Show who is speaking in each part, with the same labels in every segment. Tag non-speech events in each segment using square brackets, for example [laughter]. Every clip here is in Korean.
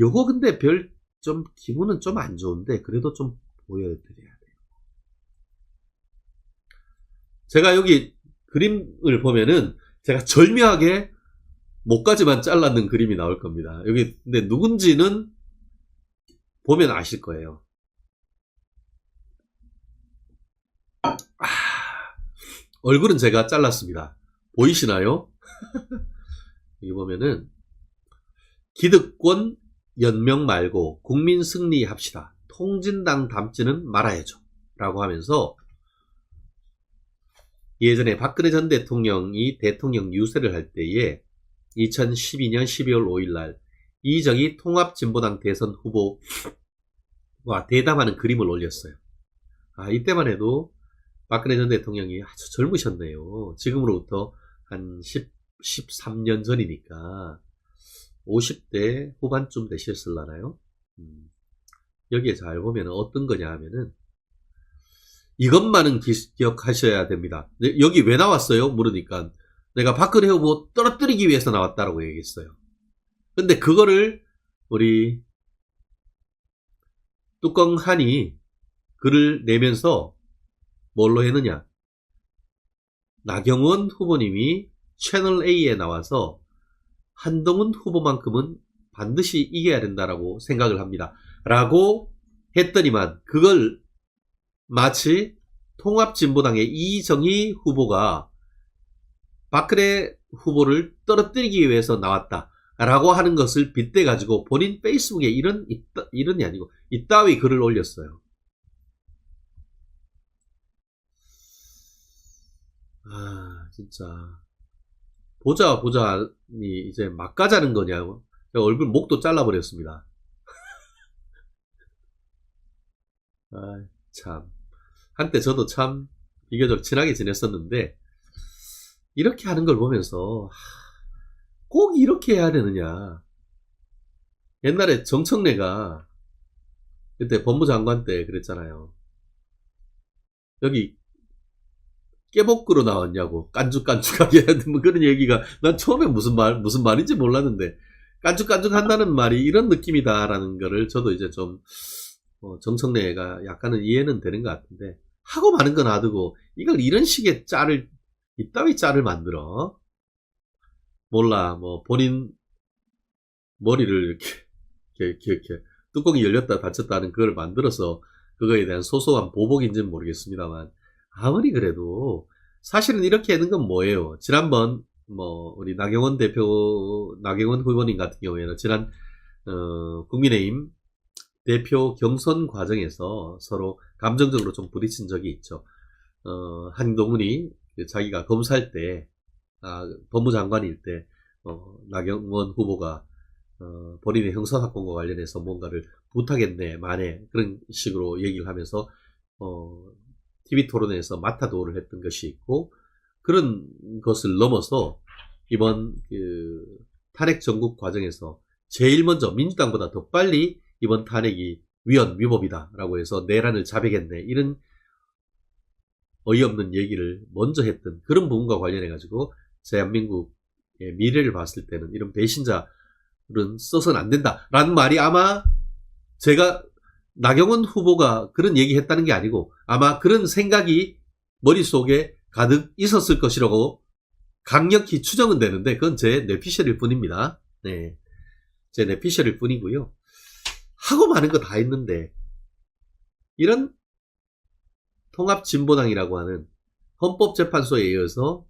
Speaker 1: 요거 근데 별 좀 기분은 좀 안 좋은데 그래도 좀 보여드려야 돼요. 제가 여기 그림을 보면은 제가 절묘하게 목까지만 잘랐는 그림이 나올 겁니다. 여기 근데 누군지는 보면 아실 거예요. 아, 얼굴은 제가 잘랐습니다. 보이시나요? [laughs] 여기 보면은 기득권 연명 말고 국민 승리합시다. 통진당 담지는 말아야죠. 라고 하면서 예전에 박근혜 전 대통령이 대통령 유세를 할 때에 2012년 12월 5일 날 이정희 통합진보당 대선 후보와 대담하는 그림을 올렸어요. 아, 이때만 해도 박근혜 전 대통령이 아주 젊으셨네요. 지금으로부터 한 10, 13년 전이니까 50대 후반쯤 되셨을라나요? 음, 여기에 잘 보면 어떤 거냐 하면은 이것만은 기, 기억하셔야 됩니다. 네, 여기 왜 나왔어요? 물으니까 내가 박근혜 후보 떨어뜨리기 위해서 나왔다라고 얘기했어요. 근데 그거를 우리 뚜껑 한이 글을 내면서 뭘로 했느냐? 나경원 후보님이 채널 A에 나와서 한동훈 후보만큼은 반드시 이겨야 된다라고 생각을 합니다. 라고 했더니만 그걸 마치 통합진보당의 이정희 후보가 박근혜 후보를 떨어뜨리기 위해서 나왔다 라고 하는 것을 빗대 가지고 본인 페이스북에 이런 이따, 이런이 아니고 이따위 글을 올렸어요. 아 진짜 보자 보자니 이제 막 가자는 거냐고 얼굴 목도 잘라버렸습니다. [laughs] 아 참. 한때 저도 참 비교적 친하게 지냈었는데 이렇게 하는 걸 보면서 꼭 이렇게 해야 되느냐. 옛날에 정청래가 그때 법무장관 때 그랬잖아요. 여기 깨복구로 나왔냐고 깐죽깐죽하게 뭐 그런 얘기가 난 처음에 무슨 말 무슨 말인지 몰랐는데 깐죽깐죽 한다는 말이 이런 느낌이다라는 거를 저도 이제 좀 어, 정청래가 약간은 이해는 되는 것 같은데 하고 마는 건 놔두고 이걸 이런 식의 짤을 이따위 짤을 만들어. 몰라 뭐 본인 머리를 이렇게 이렇게, 이렇게, 뚜껑이 열렸다 닫혔다 하는 그걸 만들어서 그거에 대한 소소한 보복인지는 모르겠습니다만 아무리 그래도 사실은 이렇게 하는 건 뭐예요 지난번 뭐 우리 나경원 대표 나경원 후보님 같은 경우에는 지난 어, 국민의힘 대표 경선 과정에서 서로 감정적으로 좀 부딪힌 적이 있죠. 어, 한동훈이 자기가 검사할 때, 아, 법무장관일 때, 어, 나경원 후보가 어, 본인의 형사사건과 관련해서 뭔가를 부탁했네, 만에 그런 식으로 얘기를 하면서 어, TV 토론에서 마타도를 했던 것이 있고 그런 것을 넘어서 이번 그 탄핵 전국 과정에서 제일 먼저 민주당보다 더 빨리 이번 탄핵이 위헌 위법이다라고 해서 내란을 자백했네. 이런 어이없는 얘기를 먼저 했던 그런 부분과 관련해 가지고 대한민국의 미래를 봤을 때는 이런 배신자는 써서는 안 된다라는 말이 아마 제가 나경원 후보가 그런 얘기 했다는 게 아니고 아마 그런 생각이 머릿속에 가득 있었을 것이라고 강력히 추정은 되는데 그건 제 뇌피셜일 뿐입니다. 네. 제 뇌피셜일 뿐이고요. 하고 많은 거 다 했는데 이런 통합진보당이라고 하는 헌법재판소에 의해서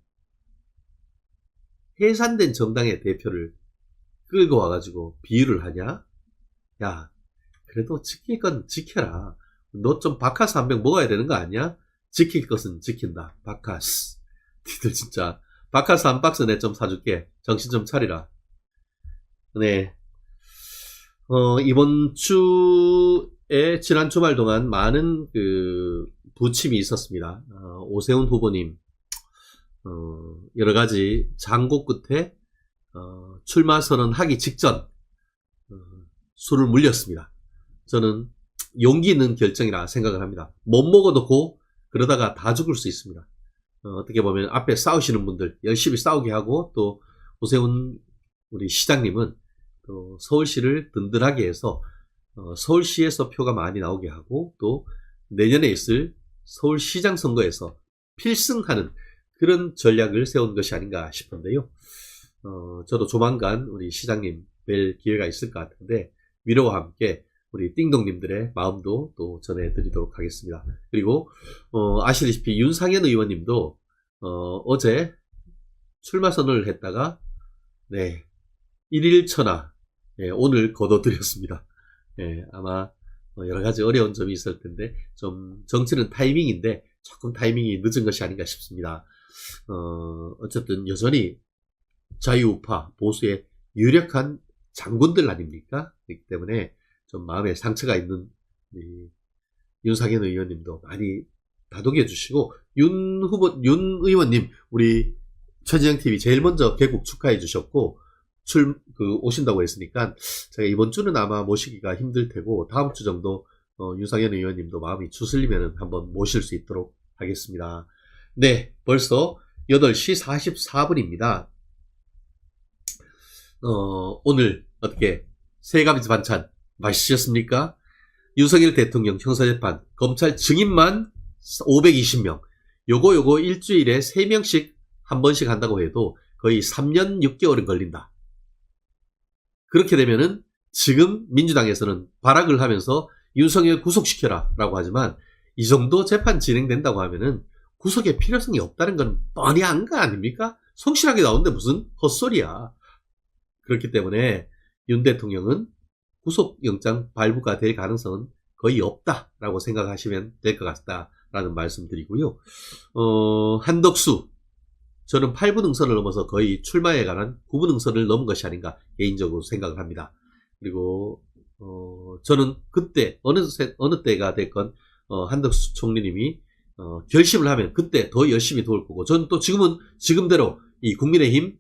Speaker 1: 해산된 정당의 대표를 끌고 와가지고 비유를 하냐? 야, 그래도 지킬 건 지켜라. 너 좀 바카스 한 병 먹어야 되는 거 아니야? 지킬 것은 지킨다. 바카스. 니들 진짜 바카스 한 박스 내 좀 사줄게. 정신 좀 차리라. 네. 어, 이번 주에 지난 주말 동안 많은 그 부침이 있었습니다. 어, 오세훈 후보님 어, 여러 가지 장고 끝에 어, 출마 선언하기 직전 어, 술을 물렸습니다. 저는 용기 있는 결정이라 생각을 합니다. 못 먹어놓고 그러다가 다 죽을 수 있습니다. 어, 떻게 보면 앞에 싸우시는 분들 열심히 싸우게 하고 또 오세훈 우리 시장님은 또 서울시를 든든하게 해서 어, 서울시에서 표가 많이 나오게 하고 또 내년에 있을 서울시장 선거에서 필승하는 그런 전략을 세운 것이 아닌가 싶은데요. 어, 저도 조만간 우리 시장님 뵐 기회가 있을 것 같은데 위로와 함께 우리 띵동님들의 마음도 또 전해드리도록 하겠습니다. 그리고 어, 아시다시피 윤상현 의원님도 어, 제 출마 선언을 했다가 네 1일 천하 예, 오늘 거둬들였습니다. 예, 아마 어, 여러 가지 어려운 점이 있을 텐데 좀 정치는 타이밍인데 조금 타이밍이 늦은 것이 아닌가 싶습니다. 어, 어쨌든 여전히 자유우파 보수의 유력한 장군들 아닙니까? 그렇기 때문에 좀 마음에 상처가 있는 이 윤상현 의원님도 많이 다독여 주시고 윤 후보 윤 의원님 우리 최진영 TV 제일 먼저 개국 축하해 주셨고 출 그 오신다고 했으니까 제가 이번 주는 아마 모시기가 힘들 테고 다음 주 정도 어, 윤상현 의원님도 마음이 추슬리면 한번 모실 수 있도록 하겠습니다. 네, 벌써 8시 44분입니다. 어, 오늘 어떻게 세 가지 반찬 맛있으셨습니까? 윤석열 대통령 형사재판 검찰 증인만 520명 요거 요거 일주일에 3명씩 한 번씩 한다고 해도 거의 3년 6개월은 걸린다. 그렇게 되면은 지금 민주당에서는 발악을 하면서 윤석열 구속시켜라 라고 하지만 이 정도 재판 진행된다고 하면은 구속의 필요성이 없다는 건 뻔히 안 거 아닙니까? 성실하게 나오는데 무슨 헛소리야. 그렇기 때문에 윤 대통령은 구속영장 발부가 될 가능성은 거의 없다라고 생각하시면 될 것 같다라는 말씀드리고요. 어, 한덕수 저는 8분 응선을 넘어서 거의 출마에 관한 9분 응선을 넘은 것이 아닌가 개인적으로 생각을 합니다. 그리고 어, 저는 그때 어느 세- 어느 때가 됐건 어, 한덕수 총리님이 어, 결심을 하면 그때 더 열심히 도울 거고 저는 또 지금은 지금대로 이 국민의힘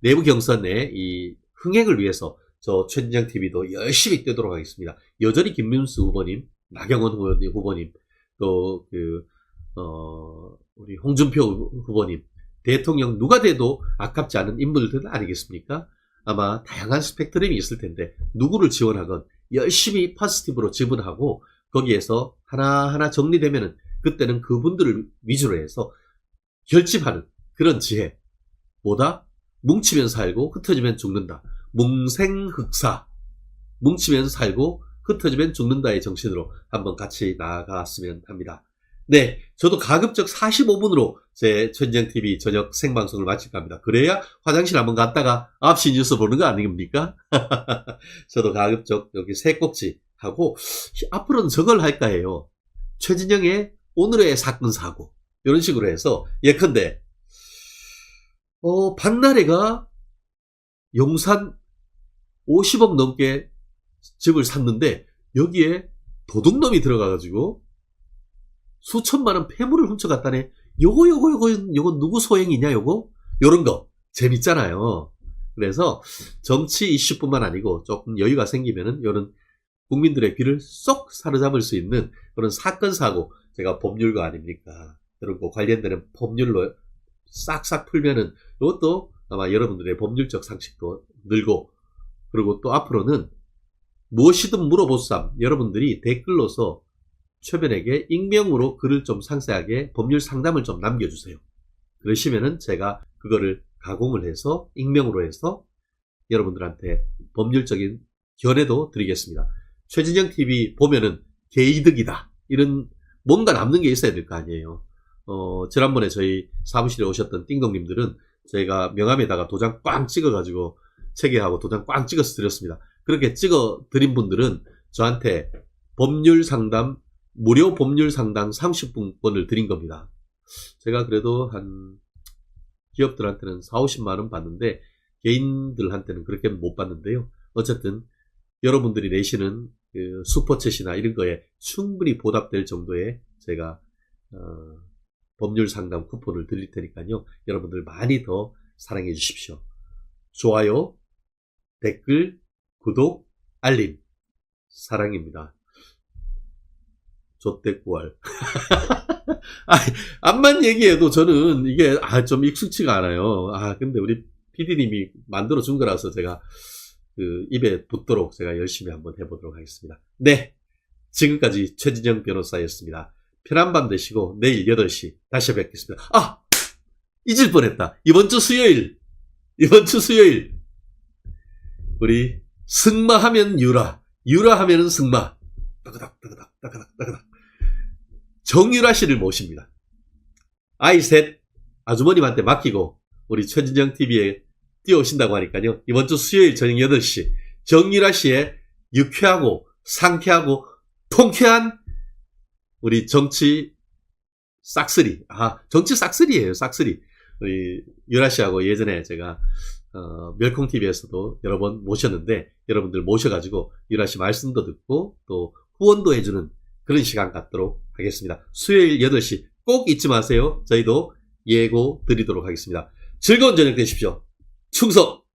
Speaker 1: 내부 경선의 이 흥행을 위해서 저 최진장 TV도 열심히 뛰도록 하겠습니다. 여전히 김민수 후보님, 나경원 후보님, 후보님 또 그, 어, 우리 홍준표 후보님, 대통령 누가 돼도 아깝지 않은 인물들 아니겠습니까? 아마 다양한 스펙트럼이 있을 텐데, 누구를 지원하건 열심히 퍼스티브로 지분하고, 거기에서 하나하나 정리되면은, 그때는 그분들을 위주로 해서 결집하는 그런 지혜. 보다 뭉치면 살고 흩어지면 죽는다. 뭉생흑사. 뭉치면 살고 흩어지면 죽는다의 정신으로 한번 같이 나아갔으면 합니다. 네, 저도 가급적 45분으로 제 천정TV 저녁 생방송을 마칠까 합니다. 그래야 화장실 한번 갔다가 9시 뉴스 보는 거 아닙니까? [laughs] 저도 가급적 여기 세 꼭지 하고 앞으로는 저걸 할까 해요. 최진영의 오늘의 사건 사고 이런 식으로 해서 예컨대 어, 박나래가 용산 50억 넘게 집을 샀는데 여기에 도둑놈이 들어가가지고 수천만 원 폐물을 훔쳐갔다네. 요거 요거 요거 요거 누구 소행이냐 요거 요런 거 재밌잖아요. 그래서 정치 이슈뿐만 아니고 조금 여유가 생기면은 요런 국민들의 귀를 쏙 사로잡을 수 있는 그런 사건 사고 제가 법률가 아닙니까? 그런 거 관련되는 법률로 싹싹 풀면은 이것도 아마 여러분들의 법률적 상식도 늘고 그리고 또 앞으로는 무엇이든 물어보쌈 여러분들이 댓글로서 최변에게 익명으로 글을 좀 상세하게 법률 상담을 좀 남겨주세요. 그러시면은 제가 그거를 가공을 해서 익명으로 해서 여러분들한테 법률적인 견해도 드리겠습니다. 최진영 TV 보면은 개이득이다. 이런 뭔가 남는 게 있어야 될 거 아니에요. 어, 지난번에 저희 사무실에 오셨던 띵동님들은 저희가 명함에다가 도장 꽝 찍어가지고 체계하고 도장 꽝 찍어서 드렸습니다. 그렇게 찍어 드린 분들은 저한테 법률 상담, 무료 법률 상담 30분권을 드린 겁니다. 제가 그래도 한 기업들한테는 4, 50만 원 받는데 개인들한테는 그렇게 못 받는데요. 어쨌든 여러분들이 내시는 그 슈퍼챗이나 이런 거에 충분히 보답될 정도의 제가 어, 법률 상담 쿠폰을 드릴 테니까요. 여러분들 많이 더 사랑해 주십시오. 좋아요, 댓글, 구독, 알림. 사랑입니다. [laughs] 아, 암만 얘기해도 저는 이게 아, 좀 익숙치가 않아요. 아, 근데 우리 PD님이 만들어 준 거라서 제가 그 입에 붙도록 제가 열심히 한번 해보도록 하겠습니다. 네. 지금까지 최진영 변호사였습니다. 편한 밤 되시고 내일 8시 다시 뵙겠습니다. 아! 잊을 뻔했다. 이번 주 수요일. 이번 주 수요일. 우리 승마하면 유라. 유라하면은 승마. 따그닥 따그닥 따그닥 따그닥. 정유라 씨를 모십니다. 아이 셋 아주머님한테 맡기고 우리 최진영 TV에 뛰어오신다고 하니까요. 이번 주 수요일 저녁 8시 정유라 씨의 유쾌하고 상쾌하고 통쾌한 우리 정치 싹쓸이. 아, 정치 싹쓸이에요, 싹쓸이. 우리 유라 씨하고 예전에 제가 어, 멸콩 TV에서도 여러 번 모셨는데 여러분들 모셔가지고 유라 씨 말씀도 듣고 또 후원도 해주는 그런 시간 갖도록 하겠습니다. 수요일 8시 꼭 잊지 마세요. 저희도 예고 드리도록 하겠습니다. 즐거운 저녁 되십시오. 충성!